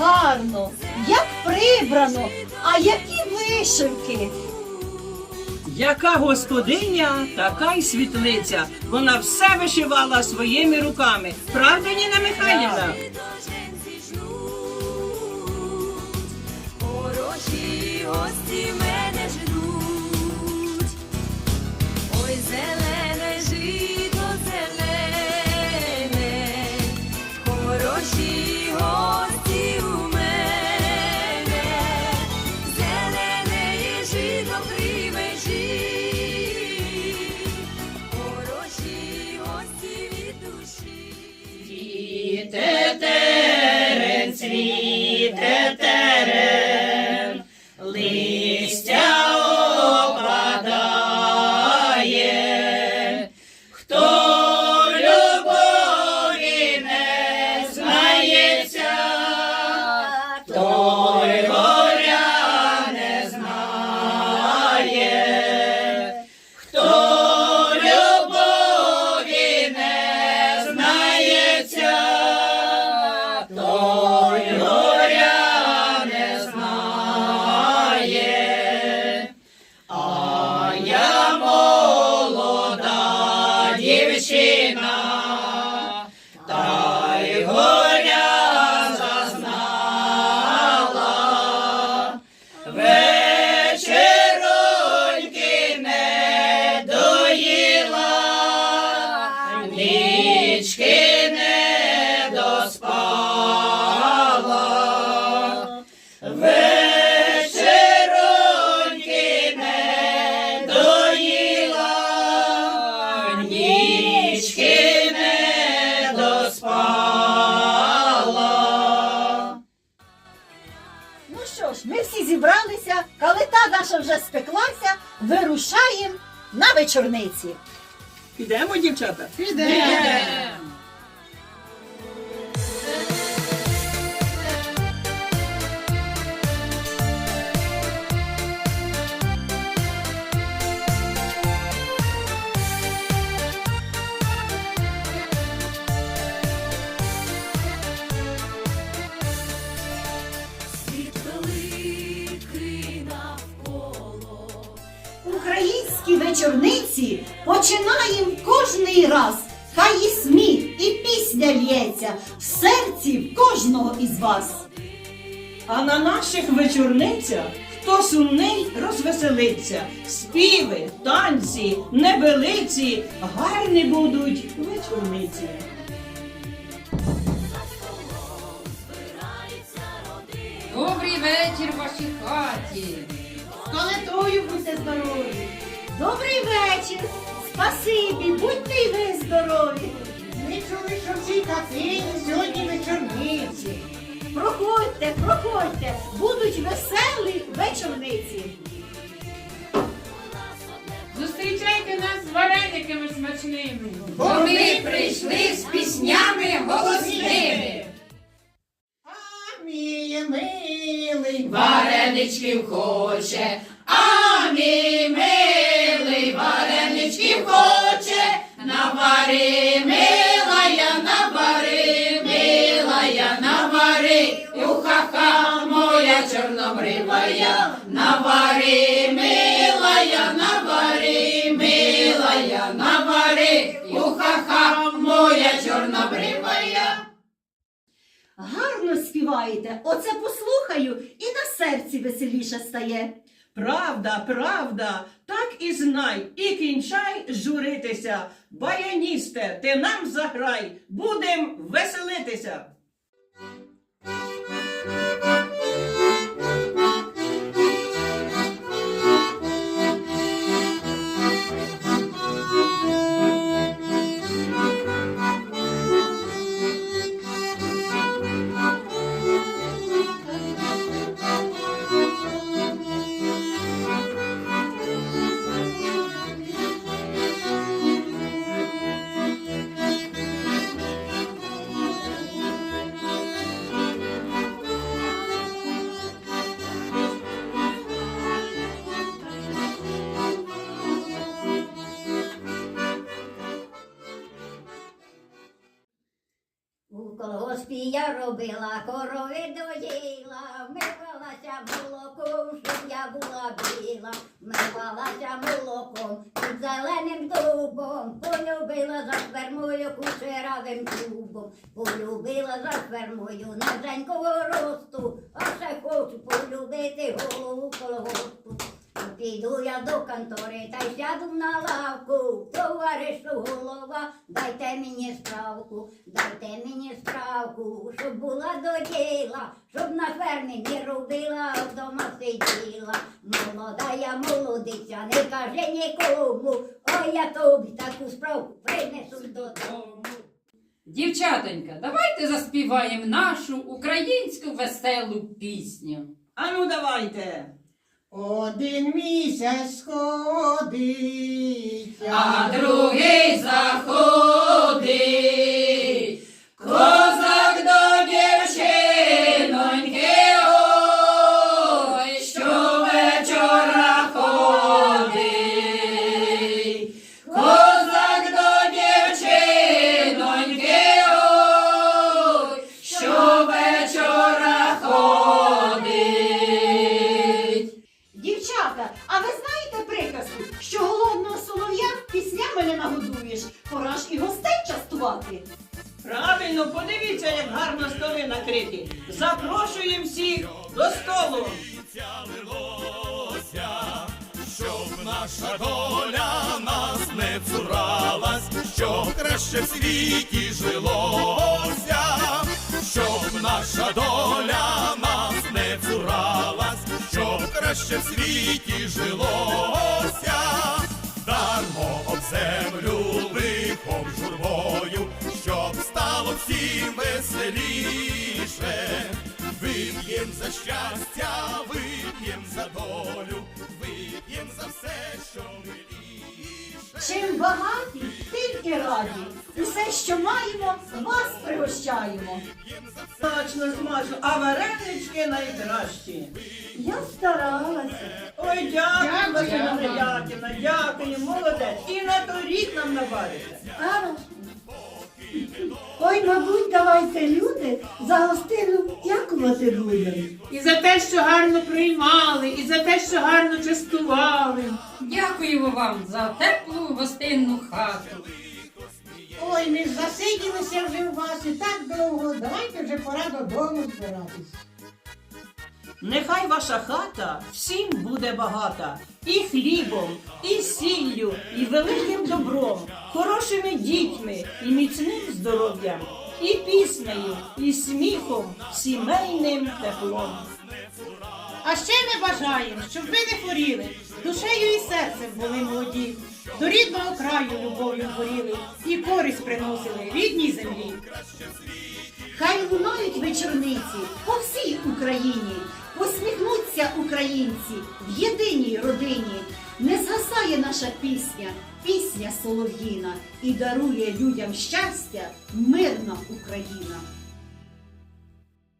гарно, як прибрано, а які вишивки. Яка господиня, така й світлиця. Вона все вишивала своїми руками. Правда, Ніна Михайлівна? Нічки не доспала. Вечероньки не доїла, нічки не доспала. Ну що ж, ми всі зібралися, калита наша вже спеклася, вирушаємо на вечорниці. Підемо, дівчата? Світ великий Українські вечорниці починаємо кожний раз. Хай і сміх, і пісня лється в серці в кожного із вас. А на наших вечорницях хто сумний розвеселиться. Співи, танці, небелиці, гарні будуть вечорниці. Добрий вечір вашій хаті. Калитою будьте здорові. Добрий вечір. Спасибі, будьте й ви здорові. Ми чули, що всі сьогодні вечорниці. Проходьте, проходьте, будуть веселі вечорниці. Зустрічайте нас з варениками смачними. Бо ми прийшли з піснями голосними. Вареничків хоче, а мій милий вареничків хоче, навари, милая, навари, милая, навари, уха-ха, моя чорнобривая, навари, милая, навари, милая, навари, уха-ха, моя чорнобривая. Гарно співаєте, оце послухаю і на серці веселіше стає. Правда, правда, так і знай, і кінчай журитися. Баяністе, ти нам заграй, будем веселитися. Колгоспі я робила, корови доїла, вмивалася молоком, щоб я була біла, вмивалася молоком під зеленим дубом, полюбила за спермою кучеравим клубом, полюбила за спермою низенького росту, а ще хочу полюбити голову колгоспу. Піду я до контори та й сяду на лавку, товаришу голова, дайте мені справку, дайте мені справку, щоб була до діла, щоб на фермі не робила, а вдома сиділа. Молода я молодиця, не каже нікому, ой я тобі таку справку принесу додому. Дівчатонька, давайте заспіваємо нашу українську веселу пісню. Ану давайте. Один місяць сходить, А другий заходить, Запрошуємо всіх до столу. щоб наша доля нас не цуралась, щоб краще в світі жилося, щоб наша доля нас не цуралась, щоб краще в світі жилося, дармо об землю лихом журбою, щоб стало всім веселіше. Вип'єм за щастя, вип'єм за долю, вип'єм за все, що миліше. Чим багаті, тим і раді. Усе, що маємо, вас пригощаємо. Смачно, смачно, а варенички найкращі. Я старалася. Ой, дякую. Василя Мріяківна, дякую, молодець. І на торік нам наварите. Ой, мабуть, давайте люди за гостину дякувати будемо. І за те, що гарно приймали, і за те, що гарно частували. Дякуємо вам за теплу гостинну хату. Ой, ми ж засиділися вже у вас і так довго. Давайте вже пора додому збиратись. Нехай ваша хата всім буде багата, і хлібом, і сіллю, і великим добром, хорошими дітьми, і міцним здоров'ям, і піснею, і сміхом, сімейним теплом. А ще ми бажаємо, щоб ви не хворіли, душею і серцем були молоді, до рідного краю любов'ю горіли і користь приносили рідній землі. Хай лунають вечорниці по всій Україні, посміхнуться українці в єдиній родині. Не згасає наша пісня, пісня солов'їна, і дарує людям щастя, мирна Україна.